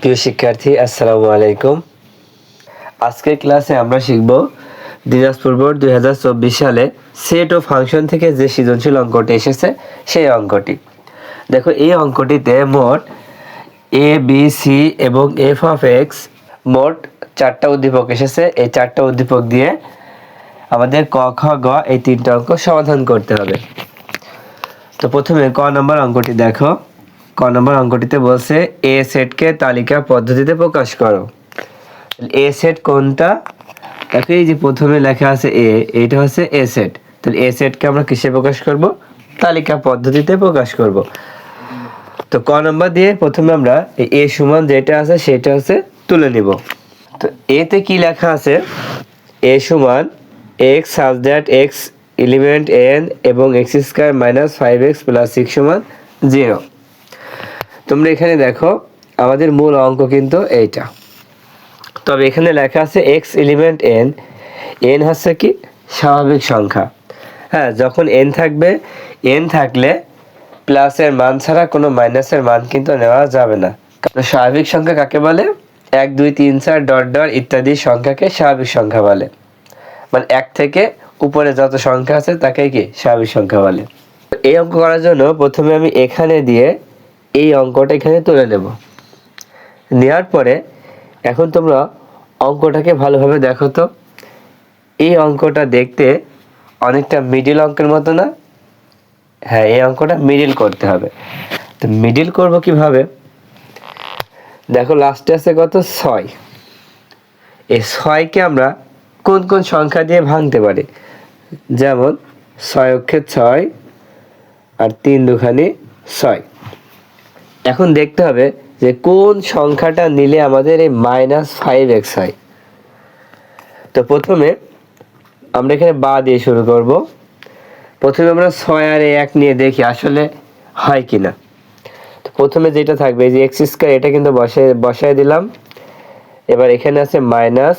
প্রিয় শিক্ষার্থী, আসসালামু আলাইকুম। আজকের ক্লাসে আমরা শিখব দিনাজপুর বোর্ড দুই হাজার চব্বিশ সালে সেট ও ফাংশন থেকে যে সৃজনশীল অঙ্কটি এসেছে, সেই অঙ্কটি। দেখো, এই অঙ্কটিতে মোট এ বি সি এবং এফ অফ এক্স মোট চারটা উদ্দীপক এসেছে। এই চারটা উদ্দীপক দিয়ে আমাদের ক, খ, গ এই তিনটা অঙ্ক সমাধান করতে হবে। তো প্রথমে ক নম্বর অঙ্কটি দেখো। ক নম্বর অঙ্কটিতে বলছে এ সেটকে তালিকা পদ্ধতিতে প্রকাশ করো। এ সেট কোনটা? দেখো এই যে প্রথমে লেখা আছে এ এটা হচ্ছে এ সেট তাহলে এ সেটকে আমরা কিসে প্রকাশ করব? তালিকা পদ্ধতিতে প্রকাশ করব। তো ক নম্বর দিয়ে প্রথমে আমরা এ সমান যেটা আছে সেটা হচ্ছে তুলে নিব। তো এতে কি লেখা আছে? এ সমান X such that X element N এবং X square minus five X plus six সমান জিরো তোমরা এখানে দেখো, আমাদের মূল অঙ্ক কিন্তু এইটা। তবে এখানে লেখা আছে এক্স এলিমেন্ট এন এন হচ্ছে কি স্বাভাবিক সংখ্যা। হ্যাঁ যখন এন থাকবে এন থাকলে প্লাসের মান ছাড়া কোনো মাইনাসের মান কিন্তু নেওয়া যাবে না। কারণ স্বাভাবিক সংখ্যা কাকে বলে? এক, দুই, তিন, চার, ডট ডট ইত্যাদি সংখ্যাকে স্বাভাবিক সংখ্যা বলে। মানে এক থেকে উপরে যত সংখ্যা আছে তাকে কি স্বাভাবিক সংখ্যা বলে। এই অঙ্ক করার জন্য প্রথমে আমি এখানে দিয়ে এই অঙ্কটা এখানে তুলে নেব। নেওয়ার পরে এখন তোমরা অঙ্কটাকে ভালোভাবে দেখো তো। এই অঙ্কটা দেখতে অনেকটা মিডিল অঙ্কের মতো না? হ্যাঁ এই অঙ্কটা মিডিল করতে হবে। তো মিডিল করব কীভাবে? দেখো লাস্টে আছে কত? ছয়। এই ছয়কে আমরা কোন কোন সংখ্যা দিয়ে ভাঙতে পারি? যেমন, ছয় অক্ষে ছয় আর তিন দুখানি ছয়। এখন দেখতে হবে যে কোন সংখ্যাটা নিলে আমাদের এই মাইনাস ফাইভ এক্স হয়। তো প্রথমে আমরা এখানে বা দিয়ে শুরু করব। প্রথমে আমরা ছয় আর এক নিয়ে দেখি আসলে হয় কি না তো প্রথমে যেটা থাকবে যে এক্স স্কোয়ার এটা কিন্তু বসে, বসায় দিলাম। এবার এখানে আছে মাইনাস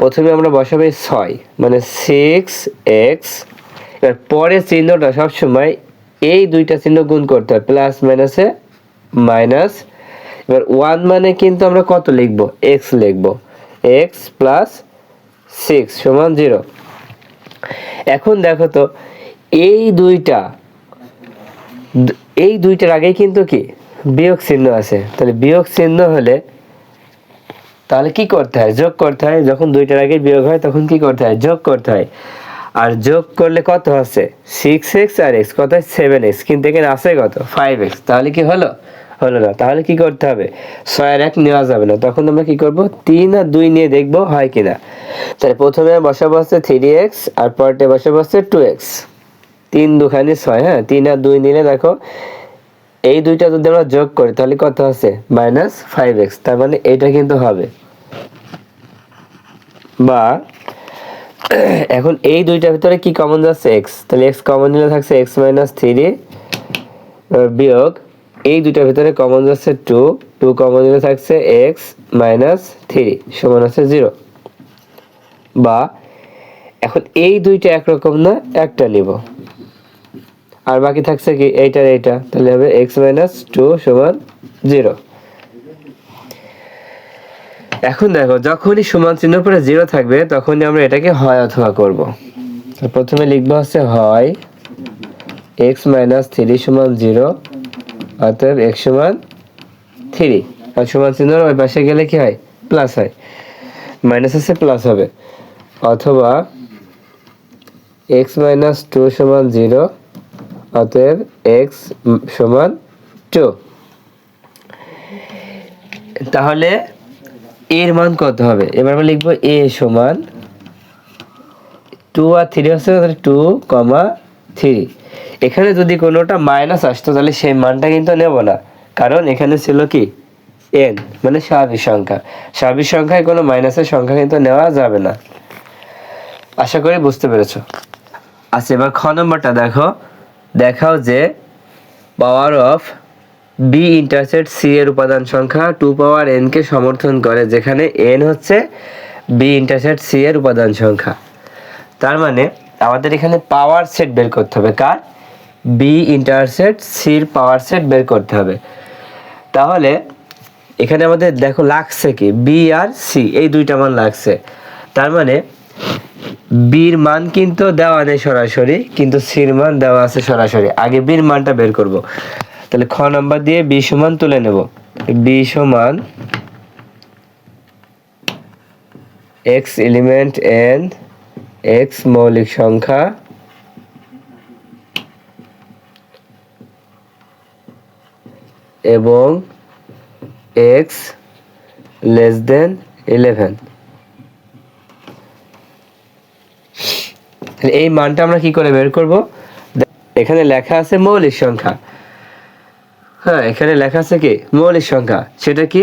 প্রথমে আমরা বসাবো ছয় মানে সিক্স এক্স এবার পরের চিহ্নটা সবসময় এই দুইটা চিহ্ন গুণ করতে হয় প্লাস মাইনাসে মাইনাস, এবার ওয়ান মানে কিন্তু আমরা কত লিখব? এক্স লিখব। এক্স প্লাস সিক্স সমান জিরো এখন দেখো তো, এই দুইটা, এই দুইটার আগেই কিন্তু কি? বিয়োগ চিহ্ন আছে। তাহলে বিয়োগ চিহ্ন হলে তাহলে কি করতে হয়? যোগ করতে হয়। যখন দুইটার আগে বিয়োগ হয়, তখন কি করতে হয়? যোগ করতে হয়। আর যোগ করলে কত হচ্ছে সিক্স এক্স আর এক্স কত? হয় সেভেন এক্স কিন্তু এখানে আছে কত? ফাইভ এক্স তাহলে কি হলো? হলো না তাহলে কি করতে হবে? ছয় এক নেওয়া যাবে না। তখন আমরা কি করব? তিন আর দুই নিয়ে দেখব হয় কিনা। তাহলে প্রথমে বসাবো হচ্ছে থ্রি এক্স আর পরটে বসাবো হচ্ছে টু এক্স। তিন দুখানি ছয় হ্যাঁ? তিন আর দুই নিলে দেখো, এই দুইটা যদি আমরা যোগ করি, তাহলে কত আছে? Minus five X. তার মানে এইটা কিন্তু হবে। বা, এখন এই দুইটার ভিতরে কি কমন যাচ্ছে? এক্স তাহলে এক্স কমন নিলে থাকছে এক্স মাইনাস থ্রি বিয়োগ এই দুইটার ভিতরে কমন যাচ্ছে টু টু কমন নিলে থাকছে এক্স মাইনাস থ্রি সমান হচ্ছে জিরো বা এখন এই দুইটা একরকম না, একটা নিব। আর বাকি থাকছে কি এইটার এইটা, তাহলে হবে এক্স মাইনাস টু সমান জিরো এখন দেখো, যখনই সমান চিহ্ন পরে জিরো থাকবে, তখনই আমরা এটাকে হয় অথবা করব। প্রথমে লিখব হচ্ছে হয় এক্স মাইনাস থ্রি সমান জিরো অতএব এক্স সমান থ্রি। আর সমান চিহ্নর ওই পাশে গেলে কি হয়? প্লাস হয়। মাইনাস আছে প্লাস হবে। অথবা এক্স মাইনাস টু সমান জিরো অতএব এক্স সমান টু তাহলে এর মান কত হবে? এবার আমরা লিখব এ সমান টু আর থ্রি হচ্ছে টু কমা থ্রি এখানে যদি কোনোটা মাইনাস আসতো, তাহলে সেই মানটা কিন্তু নেব না। কারণ এখানে ছিল কি? এন মানে স্বাভাবিক সংখ্যা। স্বাভাবিক সংখ্যায় কোনো মাইনাসের সংখ্যা কিন্তু নেওয়া যাবে না। আশা করি বুঝতে পেরেছ। আচ্ছা এবার খ নম্বরটা দেখো। দেখাও যে power of B intersect C এর উপাদান সংখ্যা টু পাওয়ার এন কে সমর্থন করে, যেখানে এন হচ্ছে বি ইন্টারসেট সি এর উপাদান সংখ্যা। তার মানে আমাদের এখানে পাওয়ার সেট বের করতে হবে। কার? বি ইন্টারসেট সির পাওয়ার সেট বের করতে হবে। তাহলে, এখানে আমাদের দেখো লাগছে কি? বি আর সি এই দুইটা মান লাগছে। তার মানে বির মান কিন্তু দেওয়া নেই সরাসরি, কিন্তু সির মান দেওয়া আছে সরাসরি। আগে বির মানটা বের করব। তাহলে খ নাম্বার দিয়ে বি সমান তুলে নেব। বি সমান এক্স এলিমেন্ট এন এক্স মৌলিক সংখ্যা এবং এক্স লেস দেন ইলেভেন এই মানটা আমরা কি করে বের করব? এখানে লেখা আছে মৌলিক সংখ্যা। হ্যাঁ এখানে লেখা আছে কি? মৌলিক সংখ্যা। সেটা কি?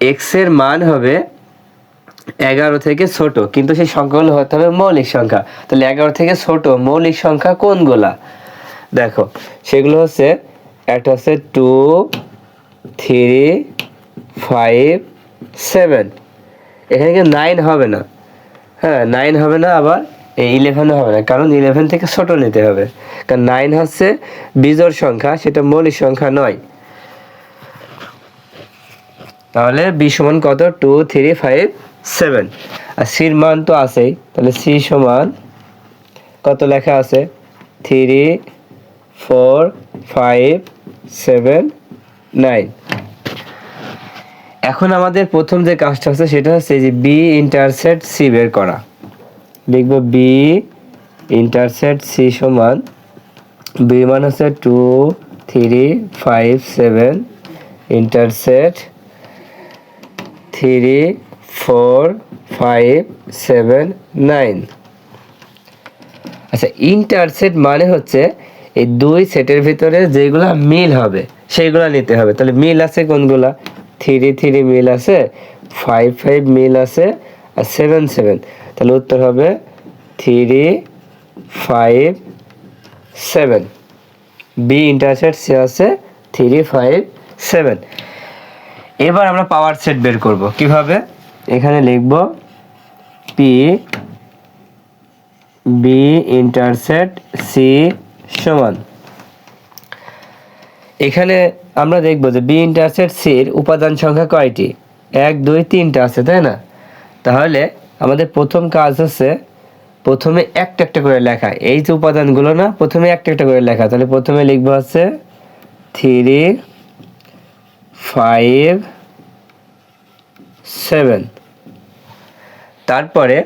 এক্সের মান হবে এগারো থেকে ছোট, কিন্তু সেই সংখ্যাগুলো হতে হবে মৌলিক সংখ্যা। তাহলে এগারো থেকে ছোট মৌলিক সংখ্যা কোনগুলা? দেখো, সেগুলো হচ্ছে একটা হচ্ছে টু থ্রি ফাইভ সেভেন এখানে কিন্তু নাইন হবে না। হ্যাঁ নাইন হবে না, আবার এই ইলেভেনও হবে না, কারণ ইলেভেন থেকে ছোট নিতে হবে। কারণ নাইন হচ্ছে বিজোড় সংখ্যা, সেটা মৌলিক সংখ্যা নয়। তাহলে বি সমান কত? টু থ্রি ফাইভ সেভেন আর সির মান তো আছেই। তাহলে সি সমান কত লেখা আছে? Three four, five, seven, nine. এখন আমাদের প্রথম যে কাজটা হচ্ছে সেটা হচ্ছে যে বি ইন্টারসেট সি বের করা। লিখব বি ইন্টারসেট সি সমান বি মান হচ্ছে two three five seven intersect three four five seven nine আচ্ছা ইন্টারসেট মানে হচ্ছে এই দুই সেটের ভিতরে যেগুলা মিল হবে, সেইগুলা নিতে হবে। তাহলে মিল আছে কোনগুলা? থ্রি থ্রি মিল আছে, ফাইভ ফাইভ মিল আছে, আর সেভেন সেভেন। তাহলে উত্তর হবে three five seven. B intersect, C আছে থ্রি ফাইভ সেভেন। এবার আমরা পাওয়ার সেট বের করব। কীভাবে? এখানে লিখব পি, বি ইন্টারসেট, সি সমান। এখানে আমরা দেখব যে বি ইন্টারসেট সির উপাদান সংখ্যা কয়টি? এক, দুই, তিনটা আছে, তাই না? তাহলে আমাদের প্রথম কাজ হচ্ছে প্রথমে একটা একটা করে লেখা। এই যে উপাদানগুলো না, প্রথমে একটা একটা করে লেখা। তাহলে প্রথমে লিখব হচ্ছে থ্রি ফাইভ সেভেন তারপরে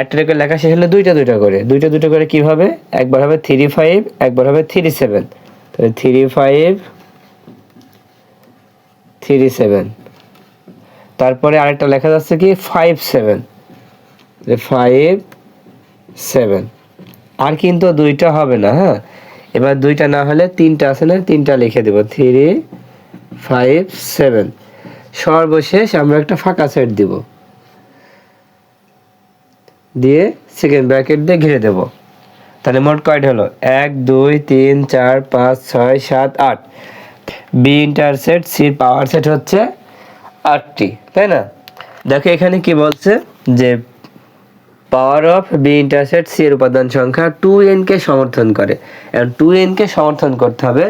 একটা করে লেখা শেষ হলে দুইটা দুইটা করে। দুইটা দুইটা করে কি হবে একবার হবে থ্রি ফাইভ একবার হবে থ্রি সেভেন তাহলে থ্রি ফাইভ থ্রি সেভেন তারপরে আরেকটা লেখা যাচ্ছে কি? ফাইভ সেভেন ফাইভ সেভেন আর কিন্তু দুইটা হবে না হ্যাঁ? এবার দুইটা না হলে তিনটা আছে না, তিনটা লিখে দেবো। থ্রি ফাইভ সেভেন সর্বশেষ আমরা একটা ফাঁকা সেট দিব। দিয়ে সেকেন্ড ব্র্যাকেট দিয়ে ঘিরে দেব। তাহলে মোট কয়টা হলো? এক, দুই, তিন, চার, পাঁচ, ছয়, সাত, আট। বি ইন্টারসেট সির পাওয়ার সেট হচ্ছে আটটি, তাই না? দেখো এখানে কি বলছে? যে power of B intersect C এর উপাদান সংখ্যা টু এনকে সমর্থন করে। এবং টু এনকে সমর্থন করতে হবে,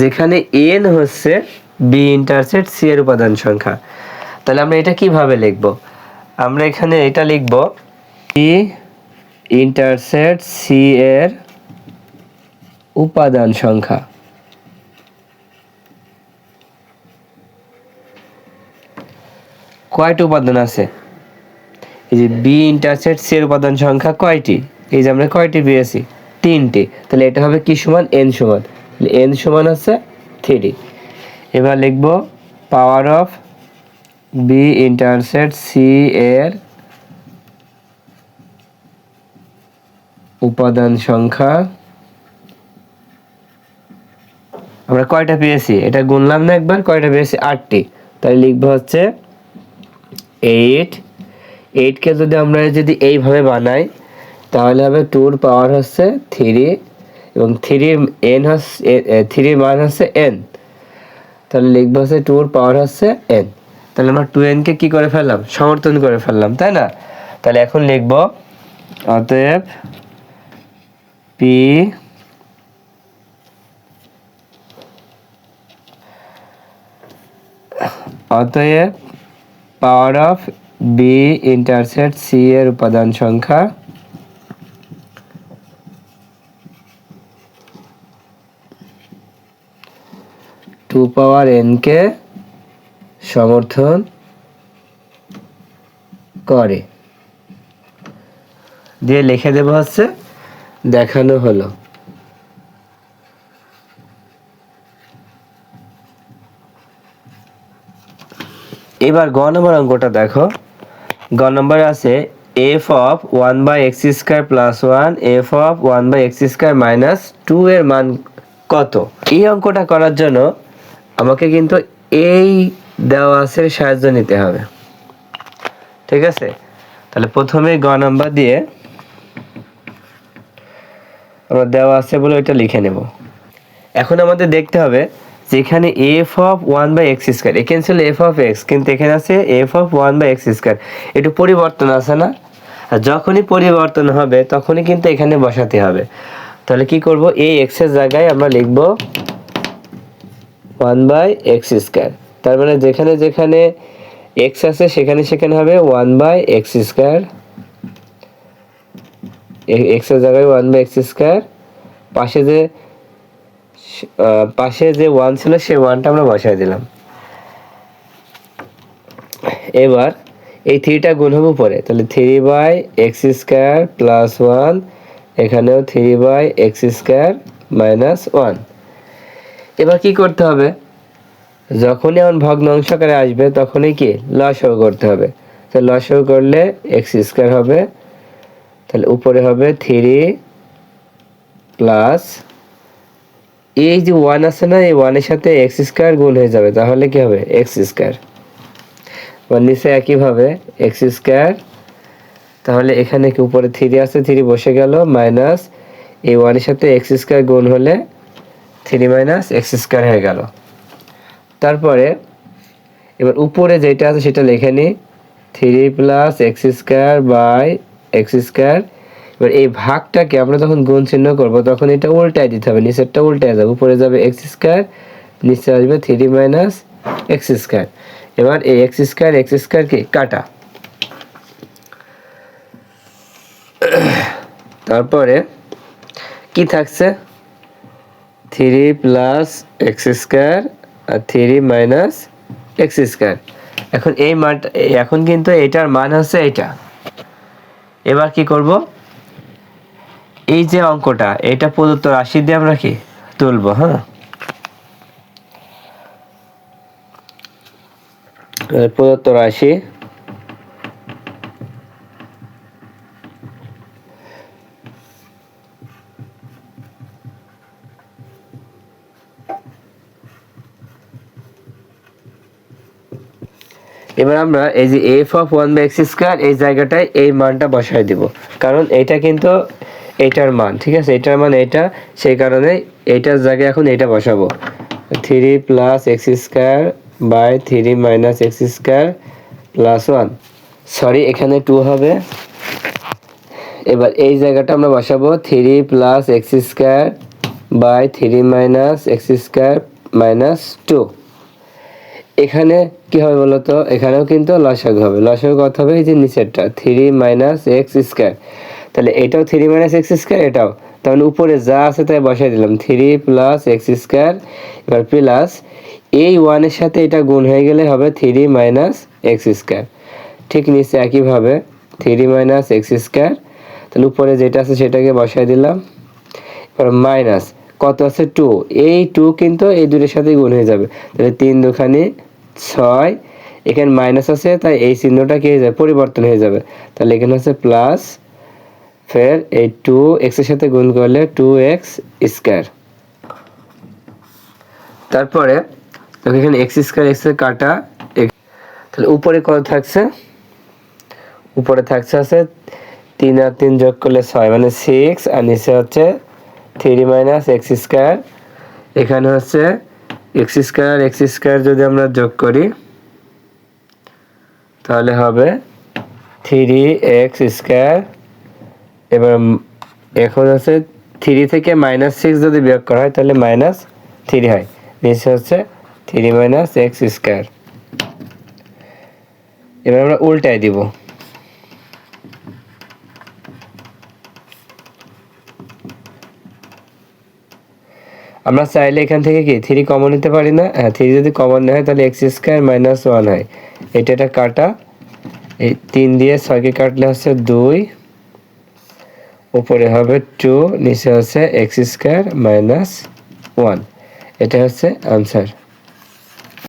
যেখানে এন হচ্ছে বি ইন্টারসেট সি এর উপাদান সংখ্যা। তাহলে আমরা এটা কীভাবে লিখব? আমরা এখানে এটা লিখব ই ইন্টারসেট সি এর উপাদান সংখ্যা। কয়টি উপাদান আছে? এই যে বি ইন্টারসেট সি এর উপাদান সংখ্যা কয়টি? এই যে আমরা কয়টি পেয়েছি? তিনটি। তাহলে এটা হবে কি সমান? এন সমান। এন সমান আছে থ্রি এবার লিখব power of B intersect C এর উপাদান সংখ্যা। আমরা কয়টা পেয়েছি? এটা গুনলাম না একবার, কয়টা পেয়েছি? আটটি। তাহলে লিখব হচ্ছে এইট এইটকে যদি আমরা যদি এইভাবে বানাই, তাহলে হবে টুর পাওয়ার হচ্ছে থ্রি এবং থ্রির এন হচ্ছে থ্রির মান হচ্ছে এন তাহলে লিখব হচ্ছে টুর পাওয়ার হচ্ছে এন তাহলে আমরা টু এনকে কী করে ফেললাম? সমর্থন করে ফেললাম, তাই না? তাহলে এখন লিখব, অতএব পি অতএব power of B intersect C এর উপাদান সংখ্যা টু পাওয়ার এনকে সমর্থন করে। দিয়ে লিখে দেবো হচ্ছে দেখানো হলো। এবার গ নম্বর অঙ্কটা দেখো। গ নম্বরে আছে F of one by X square plus one F of one by X square minus two এর মান কত? এই অঙ্কটা করার জন্য আমাকে কিন্তু এই দেওয়া আছে সাহায্য নিতে হবে। ঠিক আছে? তাহলে প্রথমে গ নাম্বার দিয়ে আমরা দেওয়া আছে বলে ওইটা লিখে নেব। এখন আমাদের দেখতে হবে যেখানে F of one by X square এখানে ছিল এফ অফ এক্স কিন্তু এখানে আছে F of one by X square একটু পরিবর্তন আছে না? আর যখনই পরিবর্তন হবে, তখনই কিন্তু এখানে বসাতে হবে। তাহলে কি করব? এই এক্সের জায়গায় আমরা লিখব ওয়ান বাই এক্স স্কোয়ার তার মানে যেখানে যেখানে এক্স আছে, সেখানে সেখানে হবে ওয়ান বাই এক্স স্কোয়ার এক্সের জায়গায় ওয়ান বাই এক্স স্কোয়ার পাশে যে পাশে যে ওয়ান ছিল সেই ওয়ানটা আমরা বসাই দিলাম। এবার এই থ্রিটা গুণ হবে উপরে তাহলে three by X square plus one এখানেও three by X square minus one এবার কি করতে হবে? যখনই এমন ভগ্নাংশ আকারে আসবে, তখনই কি? লসও করতে হবে। তো লসও করলে এক্স স্কোয়ার হবে তাহলে উপরে হবে থ্রি প্লাস এই যে ওয়ান আছে না, এই ওয়ানের সাথে এক্স স্কোয়ার গুণ হয়ে যাবে, তাহলে কি হবে? এক্স স্কোয়ার এবার নিচে একইভাবে এক্স স্কোয়ার তাহলে এখানে কি উপরে থ্রি আছে থ্রি বসে গেল মাইনাস এই ওয়ানের সাথে এক্স স্কোয়ার গুণ হলে থ্রি মাইনাস এক্স স্কোয়ার হয়ে গেল। তারপরে এবার উপরে যেটা আছে সেটা লিখে নিই three plus X square by X square, এবার এই ভাগটাকে আমরা যখন গুণ চিহ্ন করব, তখন এটা উল্টায় দিতে হবে, নিচেরটা উল্টায় যাবে, উপরে যাবে এক্স স্কোয়ার, নিচে আসবে থ্রি মাইনাস এক্স স্কোয়ার। এবার এই এক্স স্কোয়ার এক্স স্কোয়ার কি? কাটা। তারপরে কি থাকছে? থ্রি প্লাস এক্স স্কোয়ার আর থ্রি মাইনাস এক্স স্কোয়ার। এখন এই মানটা, এখন কিন্তু এটার মান হচ্ছে এটা এবার কি করব? এই যে অঙ্কটা, এটা প্রদত্ত রাশি দিয়ে আমরা কি তুলব হ্যাঁ? প্রদত্ত রাশি এবার আমরা এই যে F of one by X square এই জায়গাটায় এই মানটা বসায় দিব। কারণ এটা কিন্তু এইটার মান, ঠিক আছে? এটার মান এটা, সেই কারণে এইটার জায়গায় এখন এটা বসাবো। Three plus X square by three minus X square plus one sorry এখানে টু হবে। এবার এই জায়গাটা আমরা বসাবো three plus X square by three minus X square minus two এখানে কি হবে বলতো? এখানেও কিন্তু লসাগু হবে। লসাগু কত হবে? এই যে নিচেরটা। থ্রি মাইনাস এক্স স্কোয়ার তাহলে এটাও থ্রি মাইনাস এক্স স্কোয়ার এটাও। তাহলে মানে উপরে যা আছে তাই বসাই দিলাম। থ্রি প্লাস এক্স স্কোয়ার এবার প্লাস এই ওয়ানের সাথে এটা গুণ হয়ে গেলে হবে থ্রি মাইনাস এক্স স্কোয়ার ঠিক নিচে একইভাবে থ্রি মাইনাস এক্স স্কোয়ার তাহলে উপরে যেটা আছে সেটাকে বসাই দিলাম। এবার মাইনাস কত আছে? টু এই টু কিন্তু এই দুটোর সাথে গুণ হয়ে যাবে। তাহলে তিন দুখানি ছয়, এখানে মাইনাস আছে, তাই এই চিহ্নটা কি হয়ে যাবে? পরিবর্তন হয়ে যাবে। তাহলে এখানে হচ্ছে প্লাস ফের এই টু এক্সের সাথে গুণ করলে টু এক্স স্কোয়ার তারপরে এখানে এক্স স্কোয়ার এক্সের কাটা তাহলে উপরে কত থাকছে? উপরে থাকছে আছে তিন আর তিন যোগ করলে ছয় মানে সিক্স আর নিচে হচ্ছে থ্রি মাইনাস এক্স স্কোয়ার এখানে হচ্ছে এক্স স্কোয়ার এক্স স্কোয়ার যদি আমরা যোগ করি, তাহলে হবে থ্রি এক্স স্কোয়ার। এবার এখন হচ্ছে থ্রি থেকে মাইনাস সিক্স যদি বিয়োগ করা হয়, তাহলে মাইনাস থ্রি হয়। নিচে হচ্ছে থ্রি মাইনাস এক্স স্কোয়ার। এবার আমরা উল্টায় দিব। আমরা চাইলে এখান থেকে কি থ্রি কমন নিতে পারি না? হ্যাঁ থ্রি যদি কমন নেওয়া হয় তাহলে এক্স স্কোয়ার মাইনাস ওয়ান হয়। এটা একটা কাটা। এই তিন দিয়ে ছয়কে কাটলে হচ্ছে দুই। উপরে হবে টু নিচে হচ্ছে এক্স স্কোয়ার মাইনাস ওয়ান এটা হচ্ছে আনসার